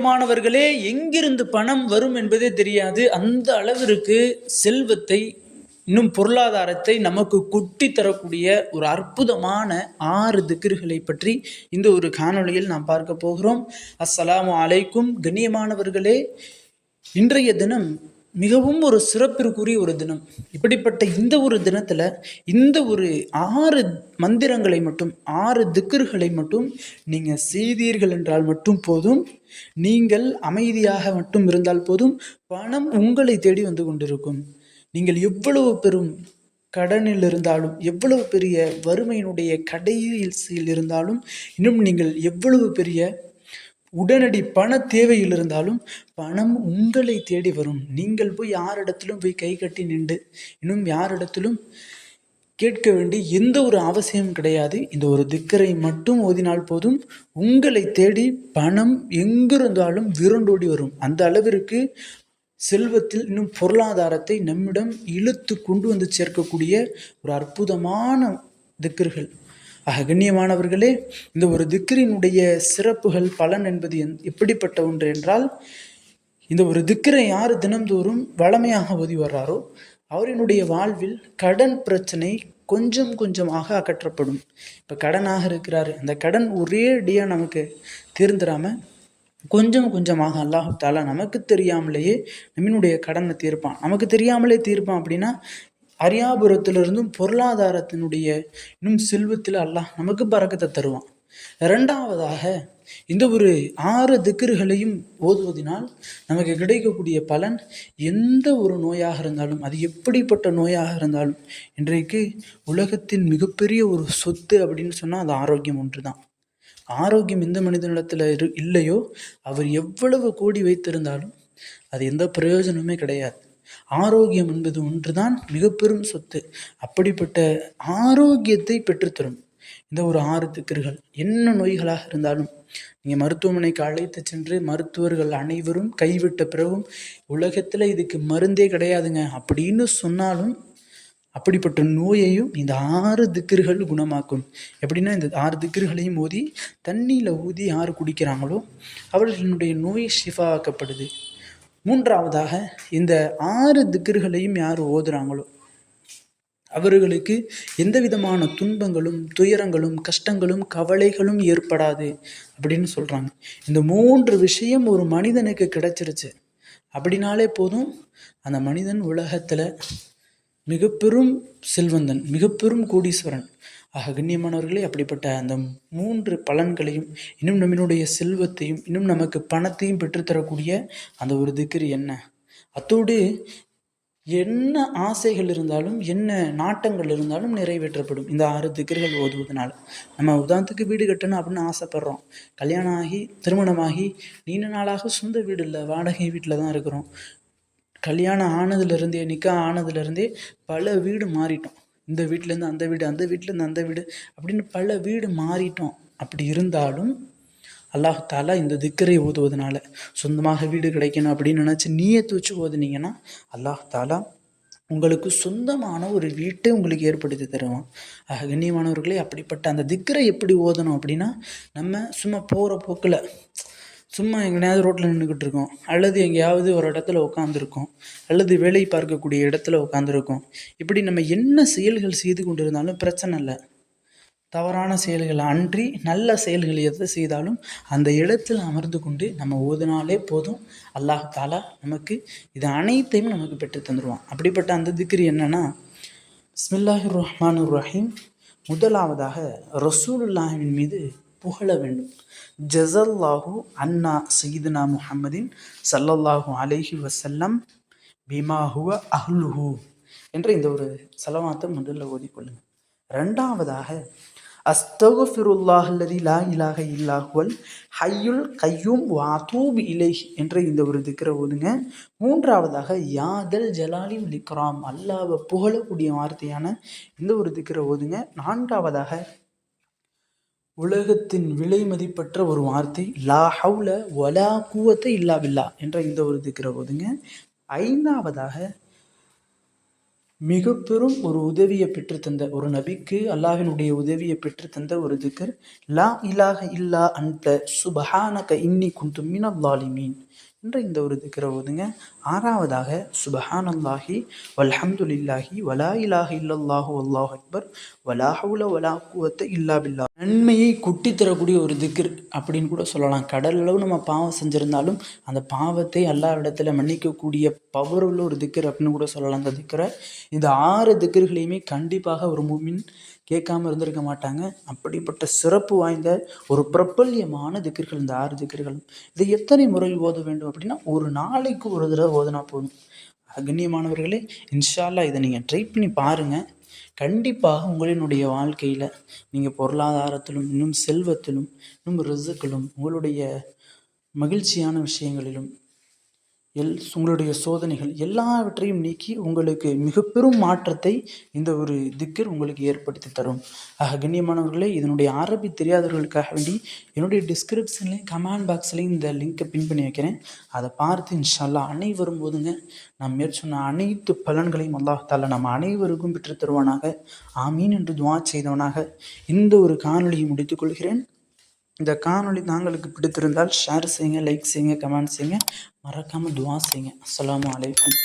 மாணவர்களே எங்கிருந்து பணம் வரும் என்பதே தெரியாது. அந்த அளவிற்கு செல்வத்தை இன்னும் பொருளாதாரத்தை நமக்கு குட்டி தரக்கூடிய ஒரு அற்புதமான ஆறு திக்கிர்களை பற்றி இந்த ஒரு காணொளியில் நாம் பார்க்க போகிறோம். அஸ்ஸலாமு அலைக்கும். கண்ணியமானவர்களே இன்றைய தினம் மிகவும் ஒரு சிறப்பிற்குரிய ஒரு தினம். இப்படிப்பட்ட இந்த ஒரு தினத்தில் இந்த ஒரு ஆறு மந்திரங்களை மட்டும் ஆறு திக்கர்களை மட்டும் நீங்கள் செய்தீர்கள் என்றால் மட்டும் போதும். நீங்கள் அமைதியாக மட்டும் இருந்தால் போதும். பணம் உங்களை தேடி வந்து கொண்டிருக்கும். நீங்கள் எவ்வளவு பெரும் கடனில் இருந்தாலும் எவ்வளவு பெரிய வறுமையினுடைய கடையில் இருந்தாலும் இன்னும் நீங்கள் எவ்வளவு பெரிய உடனடி பண தேவையில் இருந்தாலும் பணம் உங்களை தேடி வரும். நீங்கள் போய் யாரிடத்திலும் போய் கை கட்டி நின்று இன்னும் யாரிடத்திலும் கேட்க வேண்டிய எந்த ஒரு அவசியம் கிடையாது. இந்த ஒரு திக்கரை மட்டும் ஓதினால் போதும். உங்களை தேடி பணம் எங்கிருந்தாலும் விரண்டோடி வரும். அந்த அளவிற்கு செல்வத்தில் இன்னும் பொருளாதாரத்தை நம்மிடம் இழுத்து கொண்டு வந்து சேர்க்கக்கூடிய ஒரு அற்புதமான திக்கர்கள். ஆக கண்ணியமானவர்களே இந்த ஒரு திக்கரினுடைய சிறப்புகள் பலன் என்பது எந் எப்படிப்பட்ட ஒன்று என்றால் இந்த ஒரு திக்கரை யார் தினந்தோறும் வளமையாக ஓதி வர்றாரோ அவரினுடைய வாழ்வில் கடன் பிரச்சனை கொஞ்சம் கொஞ்சமாக அகற்றப்படும். இப்போ கடனாக இருக்கிறாரு. அந்த கடன் ஒரே அடியாக நமக்கு தீர்ந்துடாமல் கொஞ்சம் கொஞ்சமாக அல்லாஹு தாலா நமக்கு தெரியாமலேயே நம்மினுடைய கடனை தீர்ப்பான். நமக்கு தெரியாமலே தீர்ப்பான் அப்படின்னா அரியாபுரத்திலிருந்தும் பொருளாதாரத்தினுடைய இன்னும் செல்வத்தில் அல்லாஹ் நமக்கு பறக்கத்தை தருவான். ரெண்டாவதாக இந்த ஒரு ஆறு திக்கர்களையும் ஓதுவதினால் நமக்கு கிடைக்கக்கூடிய பலன் எந்த ஒரு நோயாக இருந்தாலும் அது எப்படிப்பட்ட நோயாக இருந்தாலும் இன்றைக்கு உலகத்தின் மிகப்பெரிய ஒரு சொத்து அப்படின்னு சொன்னால் அது ஆரோக்கியம் ஒன்று தான் ஆரோக்கியம் எந்த மனிதனிடத்தில் இரு இல்லையோ அவர் எவ்வளவு கோடி வைத்திருந்தாலும் அது எந்த பிரயோஜனமே கிடையாது. ஆரோக்கியம் என்பது ஒன்றுதான் மிக பெரும் சொத்து. அப்படிப்பட்ட ஆரோக்கியத்தை பெற்றுத்தரும் இந்த ஒரு ஆறு திக்கர்கள். என்ன நோய்களாக இருந்தாலும் நீங்கள் மருத்துவமனைக்கு அழைத்து சென்று மருத்துவர்கள் அனைவரும் கைவிட்ட பிறகும் உலகத்தில் இதுக்கு மருந்தே கிடையாதுங்க. அப்படின்னு சொன்னாலும் அப்படிப்பட்ட நோயையும் இந்த ஆறு திக்கர்கள் குணமாக்கும். எப்படின்னா இந்த ஆறு திக்கர்களையும் ஊதி தண்ணியில் ஊதி யார் குடிக்கிறாங்களோ அவர்களுடைய நோய் ஷிஃபாக்கப்படுது. மூன்றாவதாக இந்த ஆறு திக்கர்களையும் யார் ஓதுறாங்களோ அவர்களுக்கு எந்த விதமான துன்பங்களும் துயரங்களும் கஷ்டங்களும் கவலைகளும் ஏற்படாது அப்படின்னு சொல்கிறாங்க இந்த மூன்று விஷயம் ஒரு மனிதனுக்கு கிடைச்சிருச்சு. அப்படின்னாலே போதும். அந்த மனிதன் உலகத்தில் மிக பெரும் செல்வந்தன் மிக பெரும் கோடீஸ்வரன். ஆக கண்ணியமானவர்களே அப்படிப்பட்ட அந்த மூன்று பலன்களையும் இன்னும் நம்மினுடைய செல்வத்தையும் இன்னும் நமக்கு பணத்தையும் பெற்றுத்தரக்கூடிய அந்த ஒரு திக்ரு என்ன? அத்தோடு என்ன ஆசைகள் இருந்தாலும் என்ன நாட்டங்கள் இருந்தாலும் நிறைவேற்றப்படும். இந்த ஆறு திக்கர்கள் ஓதுவதனால. நம்ம உதாரணத்துக்கு வீடு கட்டணும் அப்படின்னு ஆசைப்படுறோம். கல்யாணம் ஆகி திருமணமாகி நீண்ட நாளாக சொந்த வீடு இல்லை வாடகை வீட்டில் தான் இருக்கிறோம். கல்யாணம் ஆனதுலேருந்தே நிக்கா ஆனதுலேருந்தே பல வீடு மாறிட்டோம். இந்த வீட்டிலேருந்து அந்த வீடு அந்த வீட்டிலேருந்து அந்த வீடு அப்படின்னு பல வீடு மாறிட்டோம். அப்படி இருந்தாலும் அல்லாஹ் இந்த திக்கரை ஓதுவதனால சொந்தமாக வீடு கிடைக்கணும் அப்படின்னு நினச்சி நீயே தூச்சி ஓதுனீங்கன்னா அல்லாஹாலா உங்களுக்கு சொந்தமான ஒரு வீட்டை உங்களுக்கு ஏற்படுத்தி தருவான். ஆக கண்ணியமானவர்களே அப்படிப்பட்ட அந்த திக்கரை எப்படி ஓதணும் அப்படின்னா நம்ம சும்மா போகிற போக்கில் சும்மா எங்கேயாவது ரோட்டில் நின்றுக்கிட்டு இருக்கோம் அல்லது எங்கேயாவது ஒரு இடத்துல உட்காந்துருக்கோம் அல்லது வேலை பார்க்கக்கூடிய இடத்துல உட்காந்துருக்கோம் இப்படி நம்ம என்ன செயல்கள் செய்து கொண்டு இருந்தாலும் பிரச்சனை இல்லை. தவறான செயல்கள் அன்றி நல்ல செயல்கள் எதை செய்தாலும் அந்த இடத்தில் அமர்ந்து கொண்டு நம்ம ஓதுனாலே போதும். அல்லாஹ் தாலா நமக்கு இது அனைத்தையும் நமக்கு பெற்று தந்துடுவான் அப்படிப்பட்ட அந்த திக்ரி என்னன்னா ஸ்மில்லாஹிர் ரஹ்மான் ரஹீம். முதலாவதாக ரசூலுல்லாஹின் மீது புகழ வேண்டும். ஜசல்லாஹு அண்ணா சயீதுனா முஹம்மதின் சல்லல்லாஹு அலைஹி வசல்லம் பிமாஹுவ அஹ்லுஹு என்ற இந்த ஒரு செலவாத்தை முதல்ல ஓதிக்கொள்ளுங்க ரெண்டாவதாக அஸ்தகுஃபிருல்லாஹல்லதி லா இலாக இல்லாஹுவல் ஹையுல் கையும் வாத்தூப் இலை என்ற இந்த ஒரு திக்கிற ஓதுங்க. மூன்றாவதாக யாதல் ஜலாலி லிக்ராம் அல்லாவை புகழக்கூடிய வார்த்தையான இந்த ஒரு திக்கிற ஓதுங்க. நான்காவதாக உலகத்தின் விலை மதிப்பற்ற ஒரு வார்த்தை லா ஹவுல ஒலா கூவத்தை இல்லாவில்லா என்ற இந்த ஒரு திக்கிற போதுங்க. ஐந்தாவதாக மிக பெரும் ஒரு உதவியை பெற்றுத்தந்த ஒரு நபிக்கு அல்லாஹினுடைய உதவியை பெற்றுத்தந்த ஒரு திக்கர் லா இலாக இல்லா அன்ட சுபஹானக இன்னி குந்து மினல் லாலிமீன் என்ற இந்த ஒரு திக்கரை ஓதுங்க ஆறாவதாக சுபஹானல்லாஹி வல்ஹம்துலில்லாஹி வலா இலாஹ இல்லல்லாஹு அல்லாஹ் அக்பர் வலா ஹவுல வலா குவத்த இல்லா பில்லா. நன்மையை குட்டி தரக்கூடிய ஒரு திக்ர் அப்படின்னு கூட சொல்லலாம். கடல் அளவு நம்ம பாவம் செஞ்சுருந்தாலும் அந்த பாவத்தை அல்லாவிடத்தில் மன்னிக்கக்கூடிய பவர் உள்ள ஒரு திக்கர் அப்படின்னு கூட சொல்லலாம். அந்த திக்கரை இந்த ஆறு திக்கர்களையுமே கண்டிப்பாக ஒரு மூமின் கேட்காம இருந்திருக்க மாட்டாங்க. அப்படிப்பட்ட சிறப்பு வாய்ந்த ஒரு பிரபல்யமான திக்கர்கள் இந்த ஆறு திக்கர்களும் இதை எத்தனை முறை ஓத வேண்டும் அப்படின்னா ஒரு நாளைக்கு ஒரு தடவை ஓதுனா போதும். கண்ணியமானவர்களே இன்ஷால்லா இதை நீங்கள் ட்ரை பண்ணி பாருங்கள் கண்டிப்பாக உங்களினுடைய வாழ்க்கையில் நீங்கள் பொருளாதாரத்திலும் இன்னும் செல்வத்திலும் இன்னும் ரிசுக்களும் உங்களுடைய மகிழ்ச்சியான விஷயங்களிலும் எல் உங்களுடைய சோதனைகள் எல்லாவற்றையும் நீக்கி உங்களுக்கு மிக பெரும் மாற்றத்தை இந்த ஒரு திக்கர் உங்களுக்கு ஏற்படுத்தி தரும். ஆக கண்ணியமானவர்களே இதனுடைய அரபி தெரியாதவர்களுக்காக வேண்டி என்னுடைய டிஸ்கிரிப்ஷன்லேயும் கமெண்ட் பாக்ஸ்லேயும் இந்த லிங்க்கை பின் பண்ணி வைக்கிறேன். அதை பார்த்து இன்ஷால்லா அனைவரும் போதுங்க நாம் மேற்சொன்ன அனைத்து பலன்களையும் அல்லாஹால நம்ம அனைவருக்கும் பெற்றுத்தருவானாக ஆமீன் என்று துவா செய்தவனாக. இந்த ஒரு காணொலியை முடித்துக்கொள்கிறேன் இந்த காணொளி தாங்களுக்கு பிடித்திருந்தால் ஷேர் செய்யுங்க லைக் செய்யுங்க கமெண்ட் செய்யுங்க. மறக்காமல் துவா செய்யுங்க. அஸ்லாம் வலைக்கம்